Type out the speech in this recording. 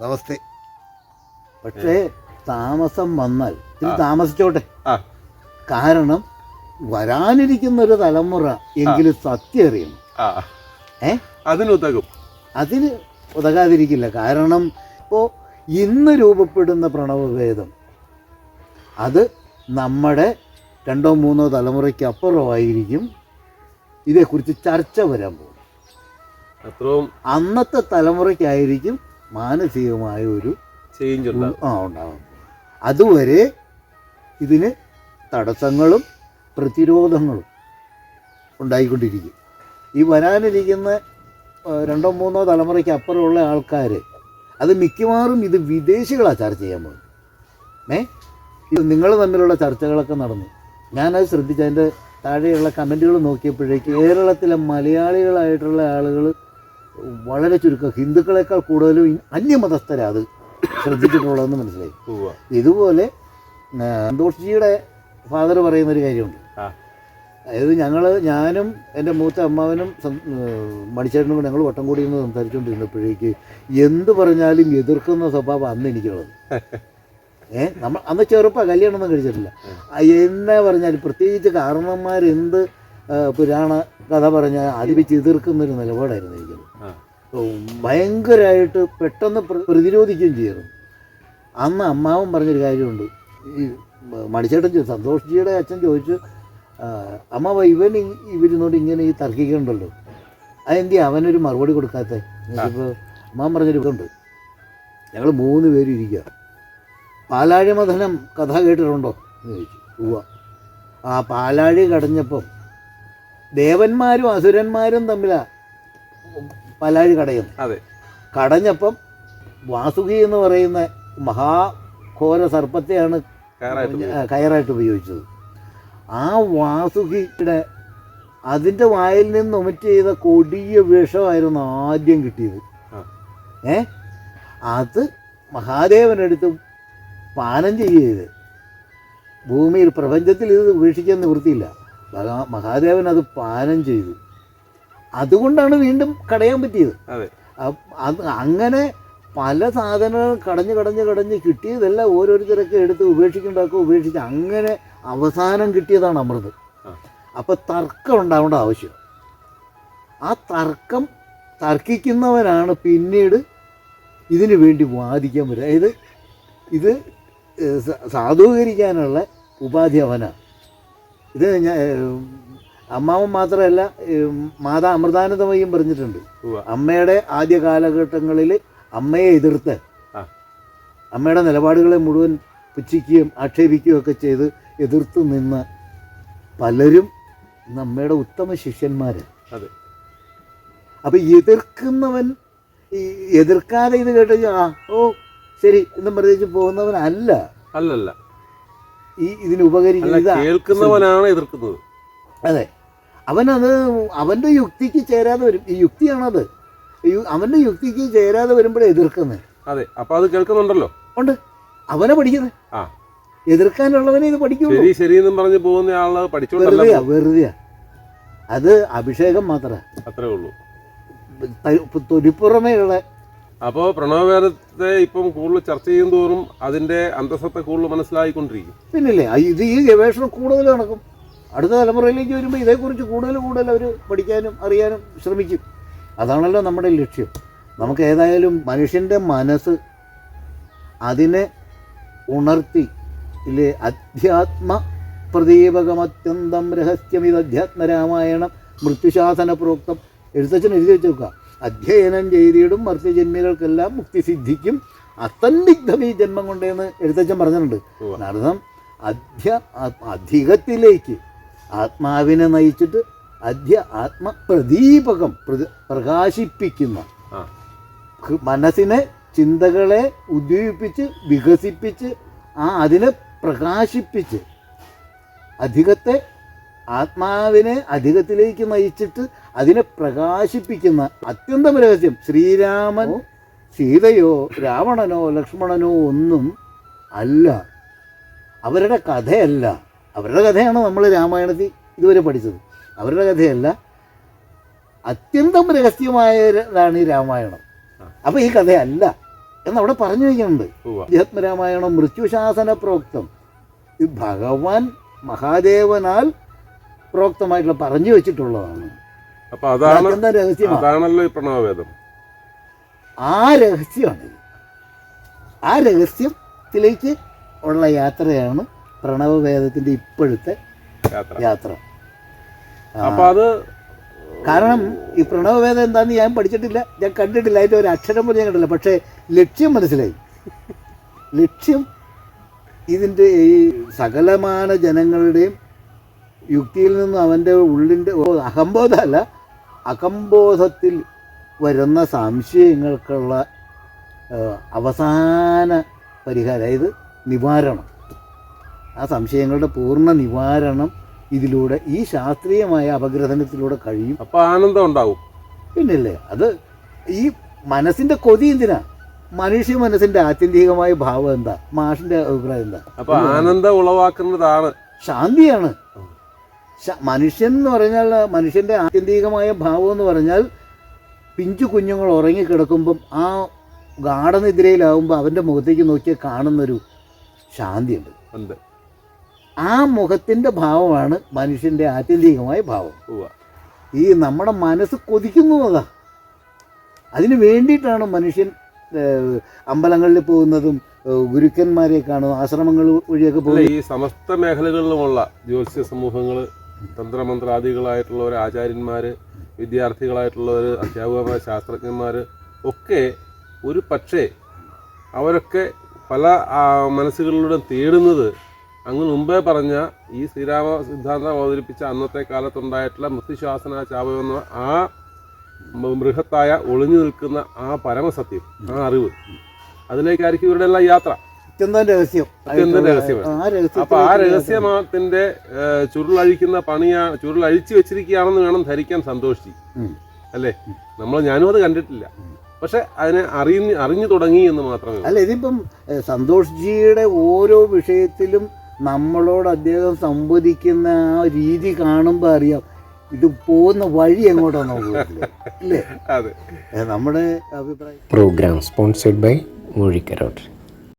നമസ്തേ പക്ഷേ താമസം വന്നാൽ ഇത് താമസിച്ചോട്ടെ. കാരണം വരാനിരിക്കുന്ന ഒരു തലമുറ എങ്കിലും സത്യം അറിയണം. ഏ? അതിനുതകും അതിന് ഉതകാതിരിക്കില്ല. കാരണം ഇപ്പോൾ ഇന്ന് രൂപപ്പെടുന്ന പ്രണവഭേദം അത് നമ്മുടെ രണ്ടോ മൂന്നോ തലമുറയ്ക്ക് അപ്പുറമായിരിക്കും ഇതേക്കുറിച്ച് ചർച്ച വരാൻ പോകും അത്രയും അന്നത്തെ തലമുറയ്ക്കായിരിക്കും മാനസികമായ ഒരു ചേഞ്ച് ആ ഉണ്ടാകും. അതുവരെ ഇതിന് തടസ്സങ്ങളും പ്രതിരോധങ്ങളും ഉണ്ടായിക്കൊണ്ടിരിക്കും. ഈ വരാനിരിക്കുന്ന രണ്ടോ മൂന്നോ തലമുറയ്ക്ക് അപ്പുറമുള്ള ആൾക്കാർ അത് മിക്കവാറും ഇത് വിദേശികളാണ് ചർച്ച ചെയ്യാൻ പോകുന്നത്. ഏ? ഇത് നിങ്ങൾ തമ്മിലുള്ള ചർച്ചകളൊക്കെ നടന്നു. ഞാനത് ശ്രദ്ധിച്ചതിന്റെ താഴെയുള്ള കമന്റുകൾ നോക്കിയപ്പോഴേക്ക് കേരളത്തിലെ മലയാളികളായിട്ടുള്ള ആളുകൾ വളരെ ചുരുക്കം ഹിന്ദുക്കളെക്കാൾ കൂടുതലും ഈ അന്യമതസ്ഥരാണ് അത് ശ്രദ്ധിച്ചിട്ടുള്ളതെന്ന് മനസ്സിലായി. ഇതുപോലെ സന്തോഷ്ജിയുടെ ഫാദർ പറയുന്ന ഒരു കാര്യമുണ്ട്. അതായത് ഞങ്ങൾ ഞാനും എന്റെ മൂത്ത അമ്മാവനും മണിച്ചേട്ടനും കൂടെ ഞങ്ങൾ വട്ടം കൂടി നിന്ന് സംസാരിച്ചുകൊണ്ടിരുന്നപ്പോഴേക്ക് എന്ത് പറഞ്ഞാലും എതിർക്കുന്ന സ്വഭാവം അന്ന് എനിക്കുള്ളത്. ഏ നമ്മൾ അന്ന് ചെറുപ്പം കല്യാണമൊന്നും കഴിച്ചിട്ടില്ല. എന്നാ പറഞ്ഞാൽ പ്രത്യേകിച്ച് കാരണന്മാരെന്ത് എന്ത് പുരാണ കഥ പറഞ്ഞ അതിപ്പിച്ച് എതിർക്കുന്നൊരു നിലപാടായിരുന്നു എനിക്കത് ഭയങ്കരമായിട്ട് പെട്ടെന്ന് പ്ര- പ്രതിരോധിക്കുകയും ചെയ്യുന്നു അന്ന് അമ്മാവൻ പറഞ്ഞൊരു കാര്യമുണ്ട്. ഈ മണിച്ചേട്ടൻ ചോദിച്ചു സന്തോഷ്ജിയുടെ അച്ഛൻ ചോദിച്ചു "ആ, അമ്മാവ ഇവൻ ഇവരുന്നോട് ഇങ്ങനെ ഈ തർക്കിക്കണ്ടല്ലോ? അതെന്തി അവനൊരു മറുപടി കൊടുക്കാത്ത? ഇപ്പോൾ അമ്മാവൻ പറഞ്ഞൊരു ഇതുണ്ട്. ഞങ്ങൾ മൂന്ന് പേരും ഇരിക്കുക പാലാഴി മഥനം കഥ കേട്ടിട്ടുണ്ടോ? എന്ന് ചോദിച്ചു. ഉവ്വ. ആ പാലാഴി കടഞ്ഞപ്പം ദേവന്മാരും അസുരന്മാരും തമ്മിലാ പലാഴി കടയും. അതെ. കടഞ്ഞപ്പം വാസുകി എന്ന് പറയുന്ന മഹാഘോര സർപ്പത്തെയാണ് കയറായിട്ട് ഉപയോഗിച്ചത്. ആ വാസുകിയുടെ അതിന്റെ വായിൽ നിന്ന് ഒമിറ്റ് ചെയ്ത കൊടിയ വിഷമായിരുന്നു ആദ്യം കിട്ടിയത്. ഏ? അത് മഹാദേവനെടുത്ത് പാനം ചെയ്യരുത് ഭൂമിയിൽ പ്രപഞ്ചത്തിൽ ഇത് ഉപേക്ഷിക്കാൻ നിവൃത്തിയില്ല. ഭഗ- മഹാദേവൻ അത് പാനം ചെയ്തു. അതുകൊണ്ടാണ് വീണ്ടും കടയാൻ പറ്റിയത്. അതെ. അങ്ങനെ പല സാധനങ്ങൾ കടഞ്ഞ് കടഞ്ഞ് കടഞ്ഞ് കിട്ടിയതെല്ലാം ഓരോരുത്തരൊക്കെ എടുത്ത് ഉപേക്ഷിക്കുണ്ടാക്കുക ഉപേക്ഷിച്ച് അങ്ങനെ അവസാനം കിട്ടിയതാണ് അമൃത്. അപ്പോൾ തർക്കം ഉണ്ടാവേണ്ട ആവശ്യം. ആ തർക്കം തർക്കിക്കുന്നവനാണ് പിന്നീട് ഇതിനു വേണ്ടി വാദിക്കാൻ വരിക. അതായത് ഇത് സാധൂകരിക്കാനുള്ള ഉപാധി അവനാണ് ഇത് ഞാൻ അമ്മാവൻ മാത്രമല്ല മാതാ അമൃതാനന്ദമയും പറഞ്ഞിട്ടുണ്ട്. അമ്മയുടെ ആദ്യ കാലഘട്ടങ്ങളിൽ അമ്മയെ എതിർത്ത് അമ്മയുടെ നിലപാടുകളെ മുഴുവൻ പുച്ഛിക്കുകയും ആക്ഷേപിക്കുകയും ഒക്കെ ചെയ്ത് എതിർത്ത് നിന്ന് പലരും നമ്മയുടെ ഉത്തമ ശിഷ്യന്മാർ അതെ. അപ്പം എതിർക്കുന്നവൻ ഈ എതിർക്കാതെ ഇത് കേട്ട് ആ ഓ ശരി എന്നും പോകുന്നവൻ പോകുന്നവനല്ല. അല്ലല്ല. ഈ ഇതിന് ഉപകരിക്കുന്നത് ഉപകരിക്കുന്ന കേൾക്കുന്നവനാണ് എതിർക്കുന്നത്. അതെ. അവനത് അവന്റെ യുക്തിക്ക് ചേരാതെ വരും. ഈ യുക്തിയാണത്. അവന്റെ യുക്തിക്ക് ചേരാതെ വരുമ്പോഴേ എതിർക്കുന്നത് അതെ അപ്പൊ അത് കേൾക്കുന്നുണ്ടല്ലോ. ഉണ്ട്. അവനെ പഠിക്കുന്നത്. ആ. എതിർക്കാനുള്ളവനെ ഇത് പഠിക്കുള്ളൂ. ശരി ശരി എന്നും പറഞ്ഞ് പോകുന്ന ആൾ പഠിച്ചോണ്ടല്ല വെറുതെയാ അത് അഭിഷേകം മാത്രമേ അത്രേ ഉള്ളൂ. തൊലിപ്പുറമേയുള്ള അപ്പോൾ പ്രണവവേദത്തെ ഇപ്പം കൂടുതൽ ചർച്ച ചെയ്യും തോറും അതിന്റെ അന്തസ്സത്തെ കൂടുതൽ മനസ്സിലായിക്കൊണ്ടിരിക്കും. പിന്നില്ലേ? ഇത് ഈ ഗവേഷണം കൂടുതൽ നടക്കും. അടുത്ത തലമുറയിലേക്ക് വരുമ്പോൾ ഇതേക്കുറിച്ച് കൂടുതൽ കൂടുതൽ അവർ പഠിക്കാനും അറിയാനും ശ്രമിക്കും. അതാണല്ലോ നമ്മുടെ ലക്ഷ്യം. നമുക്ക് ഏതായാലും മനുഷ്യന്റെ മനസ്സ് അതിനെ ഉണർത്തി ഇല്ലേ? അധ്യാത്മ പ്രദീപകമത്യന്തം രഹസ്യമിത് അധ്യാത്മരാമായണം മൃത്യുശാസന പ്രോക്തം എഴുത്തച്ഛൻ എഴുതി വെച്ച് നോക്കുക അധ്യയനം ചെയ്തിടും മർത്യജന്മികൾക്കെല്ലാം മുക്തി സിദ്ധിക്കും അസന്നിഗ്ധം ഈ ജന്മം കൊണ്ടേന്ന് എഴുത്തച്ഛൻ പറഞ്ഞിട്ടുണ്ട്. അർത്ഥം അധ്യ അധികത്തിലേക്ക് ആത്മാവിനെ നയിച്ചിട്ട് അധ്യ ആത്മ പ്രദീപകം പ്രകാശിപ്പിക്കുന്ന മനസ്സിനെ ചിന്തകളെ ഉദ്ദീപിപ്പിച്ച് വികസിപ്പിച്ച് ആ അതിനെ പ്രകാശിപ്പിച്ച് അധികത്തെ ആത്മാവിനെ അധികത്തിലേക്ക് നയിച്ചിട്ട് അതിനെ പ്രകാശിപ്പിക്കുന്ന അത്യന്തം രഹസ്യം. ശ്രീരാമൻ സീതയോ രാവണനോ ലക്ഷ്മണനോ ഒന്നും അല്ല. അവരുടെ കഥയല്ല. അവരുടെ കഥയാണ് നമ്മൾ രാമായണത്തിൽ ഇതുവരെ പഠിച്ചത്. അവരുടെ കഥയല്ല. അത്യന്തം രഹസ്യമായതാണ് ഈ രാമായണം. അപ്പോൾ ഈ കഥയല്ല എന്നവിടെ പറഞ്ഞു വയ്ക്കുന്നുണ്ട്. അധ്യാത്മരാമായണം മൃത്യുശാസന പ്രോക്തം. ഭഗവാൻ മഹാദേവനാൽ പ്രോക്തമായിട്ടുള്ള പറഞ്ഞു വെച്ചിട്ടുള്ളതാണ്. അപ്പൊ അതാണ് എന്താ രഹസ്യമാണ് അതാണല്ലോ ഈ പ്രണവവേദം ആ രഹസ്യമാണ്. ആ രഹസ്യത്തിലേക്ക് ഉള്ള യാത്രയാണ് പ്രണവവേദത്തിന്റെ ഇപ്പോഴത്തെ യാത്ര. അപ്പൊ അത് കാരണം ഈ പ്രണവവേദം എന്താന്ന് ഞാൻ പഠിച്ചിട്ടില്ല. ഞാൻ കണ്ടിട്ടില്ല. അതിന്റെ ഒരു അക്ഷരം പോലും ഞാൻ കണ്ടില്ല പക്ഷേ ലക്ഷ്യം മനസ്സിലായി. ലക്ഷ്യം ഇതിന്റെ ഈ സകലമാന ജനങ്ങളുടെയും യുക്തിയിൽ നിന്നും അവന്റെ ഉള്ളിന്റെ അഹംബോധമല്ല അകംബോധത്തിൽ വരുന്ന സംശയങ്ങൾക്കുള്ള അവസാന പരിഹാരം അതായത് നിവാരണം. ആ സംശയങ്ങളുടെ പൂർണ നിവാരണം ഇതിലൂടെ ഈ ശാസ്ത്രീയമായ അപഗ്രഥനത്തിലൂടെ കഴിയും. അപ്പോൾ ആനന്ദം ഉണ്ടാവും. പിന്നില്ലേ അത് ഈ മനസ്സിന്റെ കൊതി എന്തിനാ? മനുഷ്യ മനസ്സിന്റെ ആത്യന്തികമായ ഭാവം എന്താ? മാഷിന്റെ അഭിപ്രായം എന്താ? അപ്പൊ ആനന്ദം ഉളവാക്കുന്നതാണ്. ശാന്തിയാണ്. മനുഷ്യൻ എന്ന് പറഞ്ഞാൽ മനുഷ്യന്റെ ആത്യന്തികമായ ഭാവം എന്ന് പറഞ്ഞാൽ പിഞ്ചു കുഞ്ഞുങ്ങൾ ഉറങ്ങിക്കിടക്കുമ്പം ആ ഗാഠനിദ്രയിലാവുമ്പോൾ അവന്റെ മുഖത്തേക്ക് നോക്കിയാൽ കാണുന്നൊരു ശാന്തിയുണ്ട്. ഉണ്ട്. ആ മുഖത്തിന്റെ ഭാവമാണ് മനുഷ്യന്റെ ആത്യന്തികമായ ഭാവം. ഈ നമ്മുടെ മനസ്സ് കൊതിക്കുന്നു അതാ. അതിന് വേണ്ടിയിട്ടാണ് മനുഷ്യൻ അമ്പലങ്ങളിൽ പോകുന്നതും ഗുരുക്കന്മാരെ കാണും ആശ്രമങ്ങൾ വഴിയൊക്കെ പോകുന്നത്. പോകും ഈ സമസ്ത മേഖലകളിലുമുള്ള ജ്യോതിഷ സമൂഹങ്ങൾ തന്ത്രമന്ത്രാദികളായിട്ടുള്ളവർ ആചാര്യന്മാർ വിദ്യാർത്ഥികളായിട്ടുള്ളവർ അധ്യാപകന്മാർ ശാസ്ത്രജ്ഞന്മാർ ഒക്കെ ഒരു പക്ഷേ അവരൊക്കെ പല മനസ്സുകളിലൂടെ തേടുന്നത് അങ്ങ് മുമ്പേ പറഞ്ഞ ഈ ശ്രീരാമ സിദ്ധാന്തം അവതരിപ്പിച്ച അന്നത്തെ കാലത്തുണ്ടായിട്ടുള്ള മൃത്യുശ്വാസന ചാപം എന്ന ആ ബൃഹത്തായ ഒളിഞ്ഞു നിൽക്കുന്ന ആ പരമസത്യം ആ അറിവ്. അതിലേക്കായിരിക്കും ഇവരുടെ എല്ലാം യാത്ര. അത്യന്തം രഹസ്യം? അത്യന്തം രഹസ്യമാണ്. ആ രഹസ്യം അപ്പൊ ആ രഹസ്യമാത്തിന്റെ ചുരുളഴിക്കുന്ന പണിയാ ചുരുളഴിച്ചു വെച്ചിരിക്കുകയാണെന്ന് വേണം ധരിക്കാൻ സന്തോഷിച്ചു അല്ലേ? നമ്മൾ ഞാനും അത് കണ്ടിട്ടില്ല. പക്ഷെ അതിനെ അറിഞ്ഞ് അറിഞ്ഞു തുടങ്ങി എന്ന് മാത്രമേ ഉള്ളൂ. അല്ല ഇതിപ്പം സന്തോഷ് ജിയുടെ ഓരോ വിഷയത്തിലും നമ്മളോട് അദ്ദേഹം സംവദിക്കുന്ന ആ രീതി കാണുമ്പോൾ അറിയാം ഇത് പോകുന്ന വഴി എങ്ങോട്ടാണ് നോക്കുക അല്ലേ? അതെ. നമ്മുടെ അഭിപ്രായം. Programme sponsored by Murikarote.